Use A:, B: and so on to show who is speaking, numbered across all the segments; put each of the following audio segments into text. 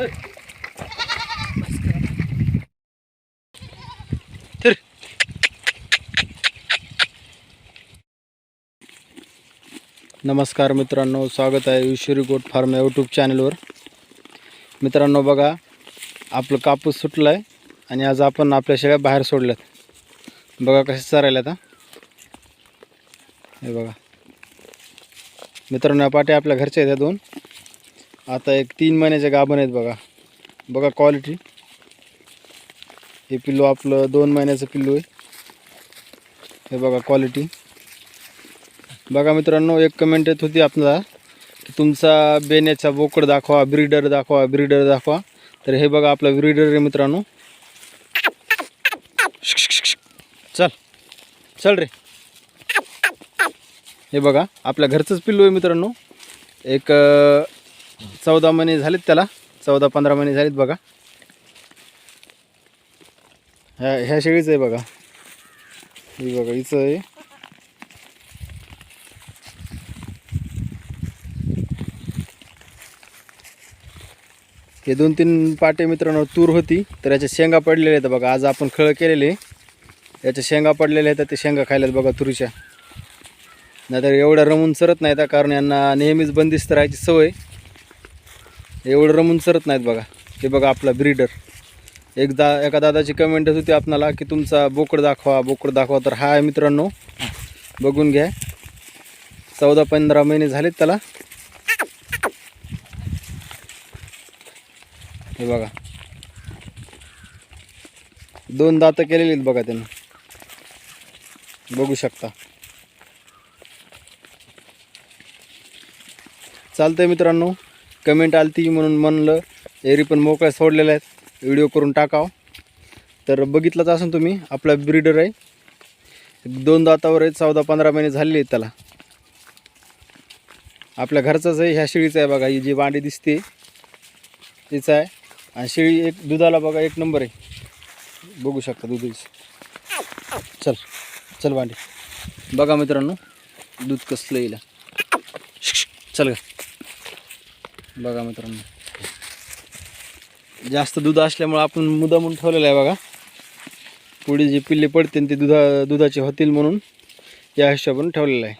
A: नमस्कार मित्रांनो स्वागत आहे विश्वरी गोट फार्म या यूट्यूब चॅनलवर. मित्रांनो बघा आपलं कापूस सुटलं आहे आणि आज आपण आपल्या शेळ्या बाहेर सोडल्यात. बघा कसे चरायला आता हे बघा. मित्रांनो या पाट्या आपल्या घरच्या आहेत दोन. आता एक तीन महिन्याच्या गाभण आहेत बघा. बघा क्वालिटी हे पिल्लू आपलं दोन महिन्याचं पिल्लू आहे. हे बघा क्वालिटी बघा मित्रांनो एक कमेंट येत होती आपल्याला की तुमचा बेण्याचा बोकड दाखवा ब्रीडर दाखवा ब्रीडर दाखवा. तर हे बघा आपला ब्रीडर आहे मित्रांनो. चल. चल रे. हे बघा आपल्या घरचंच पिल्लू आहे मित्रांनो. एक चौदा महिने झालेत त्याला. चौदा पंधरा महिने झालेत बघा. ह्या ह्या शेळीचं आहे बघा. ही बघा हिचं आहे. हे दोन तीन पाटे मित्रांनो तूर होती तर याच्या शेंगा पडलेल्या आहेत बघा. आज आपण खळ केलेले. याच्या शेंगा पडलेल्या आहेत ते शेंगा खायल्यात बघा तुरीच्या. नाहीतर एवढ्या रमून सरत नाही त्या कारण यांना नेहमीच बंदिस्त राहायची सवय. एवढं रमून सरत नाहीत बघा. हे बघा आपला ब्रीडर एक दा एका दादाची कमेंट होती आपणाला की तुमचा बोकड दाखवा बोकड दाखवा. तर हा आहे मित्रांनो बघून घ्या. चौदा पंधरा महिने झालेत त्याला. हे बघा. दोन दातं केलेली आहेत बघा त्यांना. बघू शकता. चालतंय मित्रांनो. कमेंट आलती म्हणून म्हणलं एरी पण मोकळ्या सोडलेल्या आहेत. व्हिडिओ करून टाकाव. तर बघितलंच असून तुम्ही आपला ब्रीडर आहे. एक दोन दातावर आहे चौदा पंधरा महिने झालेले आहेत त्याला. आपल्या घरचाच आहे ह्या शेळीचं आहे बघा ही जी वांडी दिसते तीच आहे. आणि शेळी एक दुधाला बघा एक नंबर आहे. बघू शकता दुधाची. चल चल वांडी बघा मित्रांनो दूध कसलं येईल. चल ग. बघा मित्रांनो. जास्त दूध असल्यामुळे आपण मुदा म्हणून ठेवलेलं आहे बघा. पुढे जे पिल्ले पडतील ते दुधा दुधाचे होतील म्हणून या हिशोबाने ठेवलेलं आहे.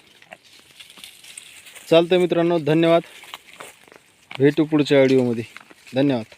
A: चालतं मित्रांनो धन्यवाद. भेटू पुढच्या व्हिडिओमध्ये धन्यवाद.